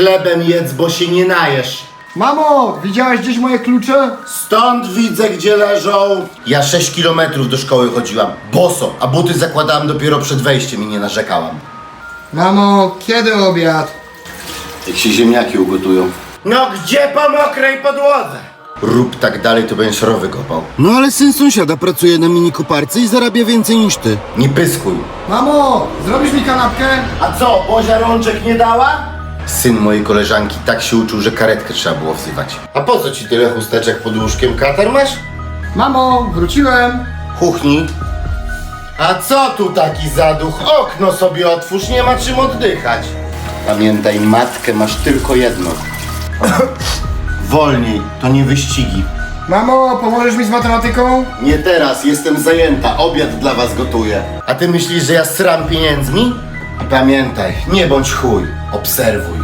chlebem jedz, bo się nie najesz. Mamo, widziałaś gdzieś moje klucze? Stąd widzę, gdzie leżą. Ja 6 kilometrów do szkoły chodziłam, boso, a buty zakładałam dopiero przed wejściem i nie narzekałam. Mamo, kiedy obiad? Jak się ziemniaki ugotują. No gdzie po mokrej podłodze? Rób tak dalej, to będziesz rowy kopał. No ale syn sąsiada pracuje na mini koparce i zarabia więcej niż ty. Nie pyskuj. Mamo, zrobisz mi kanapkę? A co, Bozia rączek nie dała? Syn mojej koleżanki tak się uczył, że karetkę trzeba było wzywać. A po co ci tyle chusteczek pod łóżkiem? Katar masz? Mamo, wróciłem. Kuchni. A co tu taki zaduch? Okno sobie otwórz, nie ma czym oddychać. Pamiętaj, matkę masz tylko jedną. Wolniej, to nie wyścigi. Mamo, pomożesz mi z matematyką? Nie teraz, jestem zajęta, obiad dla was gotuję. A ty myślisz, że ja sram pieniędzmi? I pamiętaj, nie bądź chuj, obserwuj.